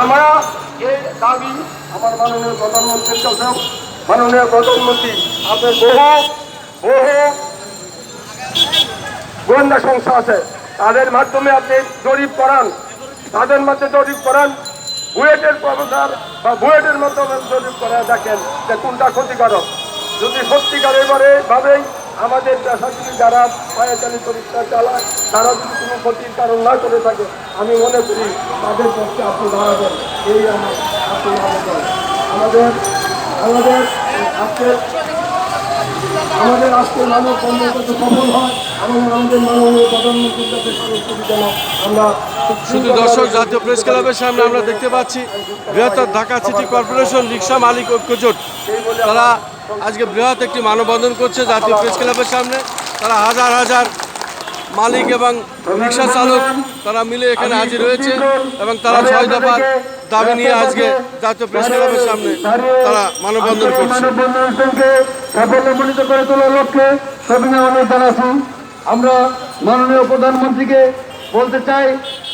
আমরা এই দাবি আমার মাননীয় প্রধানমন্ত্রীর কাছেও মাননীয় প্রধানমন্ত্রী আপনার বহু বহু গোয়েন্দা সংস্থা আছে। তাদের মাধ্যমে আপনি জরিপ করান, তাদের মধ্যে জরিপ করান, বুয়েটের প্রফেসর বা বুয়েটের মাধ্যমে জরিপ করা দেখেন যে কোনটা ক্ষতিকারক। যদি সত্যিকারের পরে ভাবেই আমাদের পেশাজীবী যারা চালায়, তারা যদি কোনো ক্ষতির কারণ না করে থাকে, আমি মনে করি তাদের পক্ষে আপনি দাঁড়াবেন। এই আমার আপনি আমাদের আমাদের আমাদের আজকে মানব সফল হয়, এবং আমাদের মাননীয় প্রধানমন্ত্রীর কাছে আমরা শুধু দর্শক, জাতীয় প্রেস ক্লাবের সামনে আমরা দেখতে পাচ্ছি বৃহত্তর ঢাকা সিটি কর্পোরেশন রিক্সা মালিক ঐক্যজোট। তারা আজকে বৃহৎ একটি মানববন্ধন করছে জাতীয় প্রেস ক্লাবের সামনে। তারা হাজার হাজার মালিক এবং রিক্সা চালক তারা মিলে এখানে হাজির হয়েছে এবং তারা ছয় দফার দাবি নিয়ে আজকে জাতীয় প্রেস ক্লাবের সামনে তারা মানববন্ধন করছে। মানববন্ধনকে করে তোলার লক্ষ্যে সবিনয় অনুরোধ জানাচ্ছি আমরা মাননীয় প্রধানমন্ত্রীকে বলতে চাই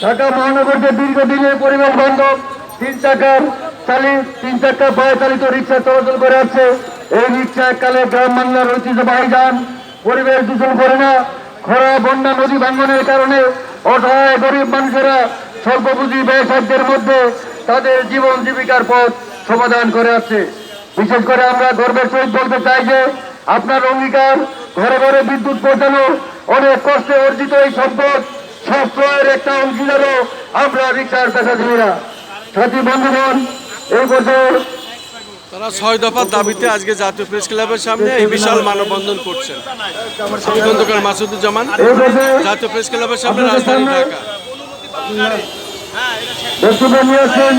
ঢাকা মহানগরকে দীর্ঘদিনের পরিবেশ বান্ধব তিন চাকার চালিত তিন চাকা পায়ে চালিত রিক্সা চলাচল করে আছে এই রিক্সা এককালে গ্রাম বাংলার ঐতিহ্যবাহী যান পরিবেশ দূষণ করে না। খরা বন্যা, নদী ভাঙ্গনের কারণে অসহায় গরিব মানুষেরা স্বল্প পুঁজি ব্যবসায়ীদের মধ্যে তাদের জীবন জীবিকার পথ সমাধান করে আসছে। বিশেষ করে আমরা গর্বের সহিত বলতে চাই যে, আপনার অঙ্গীকার ঘরে ঘরে বিদ্যুৎ পৌঁছানো, অনেক কষ্টে অর্জিত এই সম্পদ সব ক্রয়ের একটা অংশীদারও আমরা রিক্সার পেশাজীবীরা। সাথী বন্ধুগণ, এই বছর তারা ছয় দফার দাবিতে আজকে জাতীয় প্রেস ক্লাবের সামনে এই বিশাল মানববন্ধন করছেন। আমি খন্দকার মাসুদুজ্জামান জাতীয় প্রেস ক্লাবের সামনে রাজধানী ঢাকা। নিয়েছেন